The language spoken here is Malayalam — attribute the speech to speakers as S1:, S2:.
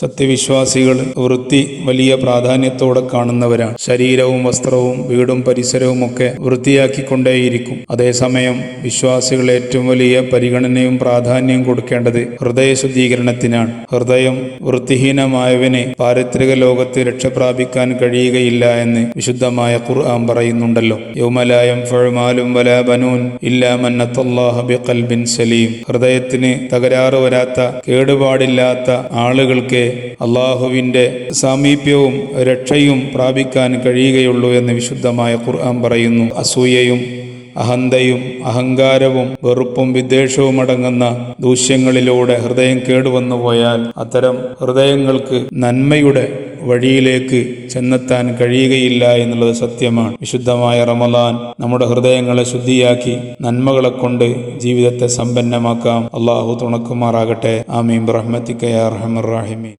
S1: സത്യവിശ്വാസികൾ വൃത്തി വലിയ പ്രാധാന്യത്തോടെ കാണുന്നവരാണ്. ശരീരവും വസ്ത്രവും വീടും പരിസരവും ഒക്കെ വൃത്തിയാക്കിക്കൊണ്ടേയിരിക്കും. അതേസമയം വിശ്വാസികൾ ഏറ്റവും വലിയ പരിഗണനയും പ്രാധാന്യവും കൊടുക്കേണ്ടത് ഹൃദയ ശുദ്ധീകരണത്തിനാണ് ഹൃദയം വൃത്തിഹീനമായവന് പാരിത്രിക ലോകത്ത് രക്ഷപ്രാപിക്കാൻ കഴിയുകയില്ല എന്ന് വിശുദ്ധമായ ഖുർആൻ പറയുന്നുണ്ടല്ലോ. യൗമലായം ഫഴുമാലും വല ബനൂൻ ഇല്ലാമന്നത്തുല്ലാഹബി കൽബിൻ സലീം. ഹൃദയത്തിന് തകരാറ് വരാത്ത കേടുപാടില്ലാത്ത ആളുകൾക്ക് അള്ളാഹുവിന്റെ സാമീപ്യവും രക്ഷയും പ്രാപിക്കാൻ കഴിയുകയുള്ളൂ എന്ന് വിശുദ്ധമായ ഖുർആൻ പറയുന്നു. അസൂയയും അഹന്തയും അഹങ്കാരവും വെറുപ്പും വിദ്വേഷവും അടങ്ങുന്ന ദൂഷ്യങ്ങളിലൂടെ ഹൃദയം കേടുവന്നു പോയാൽ അത്തരം ഹൃദയങ്ങൾക്ക് നന്മയുടെ വഴിയിലേക്ക് ചെന്നെത്താൻ കഴിയുകയില്ല എന്നുള്ളത് സത്യമാണ്. വിശുദ്ധമായ റമലാൻ നമ്മുടെ ഹൃദയങ്ങളെ ശുദ്ധിയാക്കി നന്മകളെ കൊണ്ട് ജീവിതത്തെ സമ്പന്നമാക്കാം. അള്ളാഹു തുണക്കുമാറാകട്ടെ. ആമീം റഹ്മത്തിക്കയാ റഹമർ റാഹിമീൻ.